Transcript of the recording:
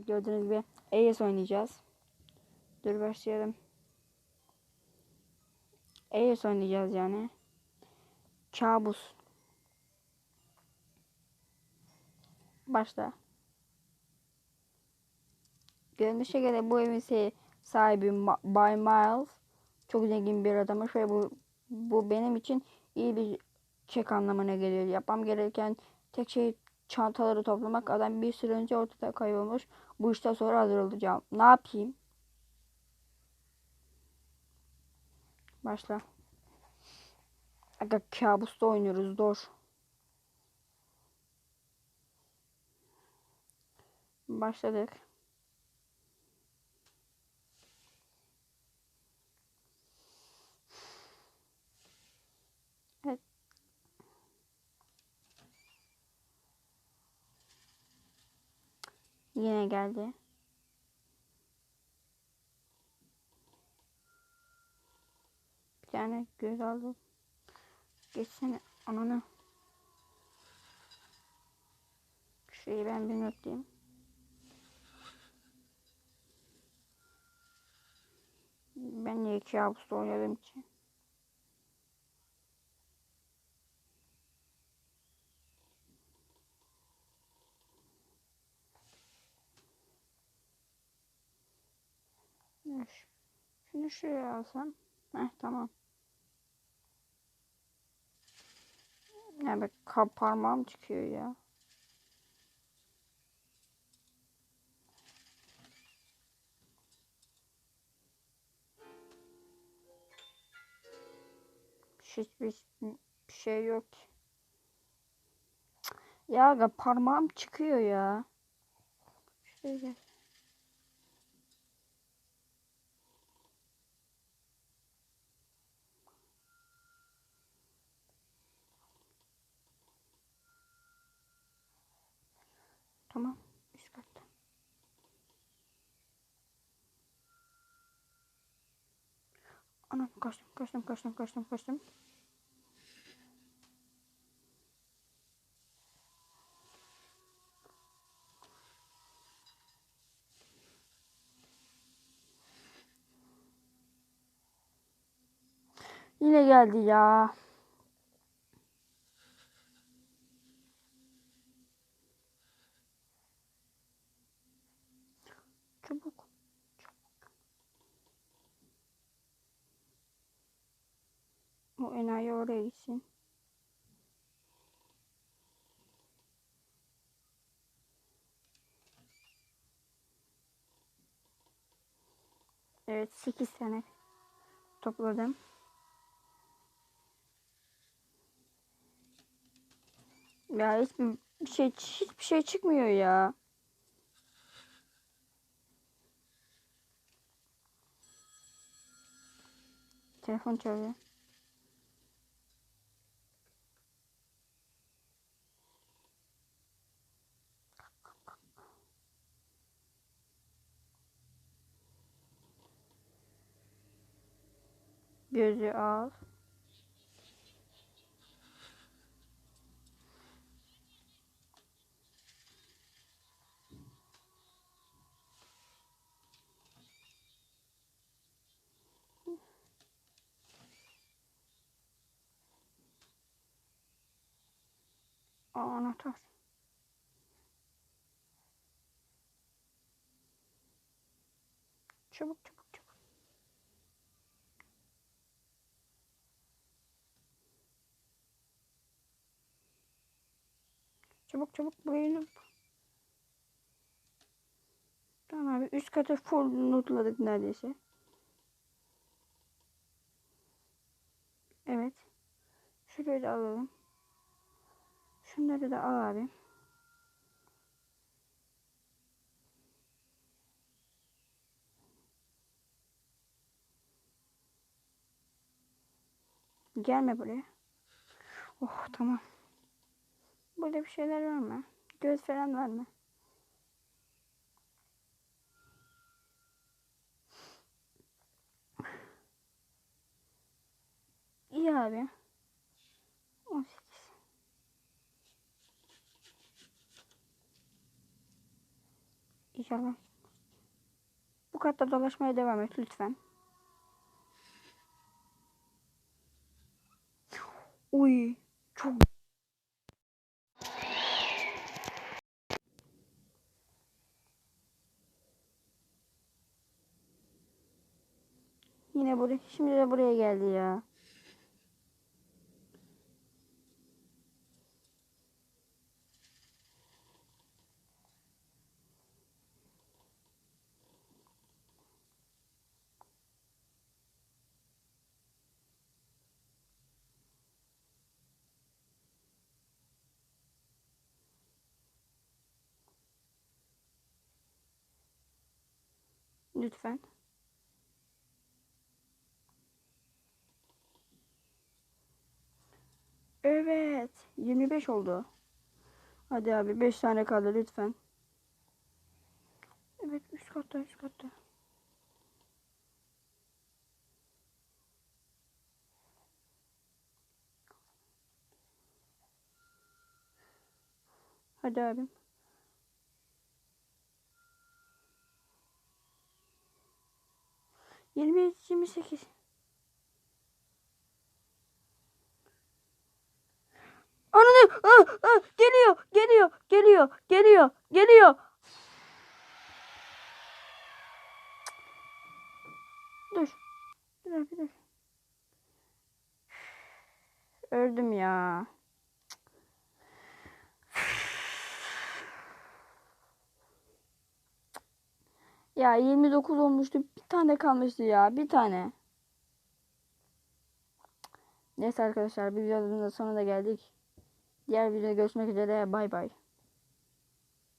Evet gördüğünüz gibi AES oynayacağız. Dur başlayalım. AES oynayacağız yani. Kabus. Başla. Görünüşe göre bu evin sahibi Bay Miles çok zengin bir adammış ve bu bu benim için iyi bir çek anlamına geliyor. Yapmam gereken tek şey çantaları toplamak. Adam bir süre önce ortada kaybolmuş. Bu işten sonra hazır olacağım. Ne yapayım? Başla. Aga kabusta oynuyoruz. Dur. Başladık. Yine geldi. Bir tane göz aldım. Geçsene ananı. Şeyi ben bir notlayayım. Ben de iki Ağustos oynadığım için. Şu- Şunu şuraya alsam. Heh tamam. Bak kap parmağım çıkıyor ya. Hiçbir bir şey yok. Ya parmağım çıkıyor ya. Şuraya Tamam. Üst katta. Anam kaçtım kaçtım kaçtım kaçtım kaçtım. Yine geldi ya. Çabuk. O enayi oraya gitsin. Evet 8 tane topladım. Ya hiçbir bir şey hiçbir şey çıkmıyor ya. Telefon çalıyor. Gözü al. Aa, anahtar. Çabuk çabuk çabuk. Çabuk buraya. Tamam abi üst katı full lootladık neredeyse. Evet. Şurayı da alalım. Şunları da al abi. Gelme buraya. Oh tamam. Burada bir şeyler var mı? Göz falan var mı? İyi abi. 18. İnşallah. Bu katta dolaşmaya devam et lütfen. Uy, çok Yine buraya, şimdi de buraya geldi ya. Lütfen. Evet. 25 oldu. Hadi abi 5 tane kaldı lütfen. Evet üst katta üst katta. Hadi abim. Yirmi yirmi sekiz. Ananı ah, ah, geliyor geliyor geliyor geliyor geliyor. Dur. Bir dakika. Öldüm ya. Ya 29 olmuştu. Bir tane kalmıştı ya. Bir tane. Neyse arkadaşlar bir videonun da sonuna geldik. Diğer videoda görüşmek üzere. Bay bay.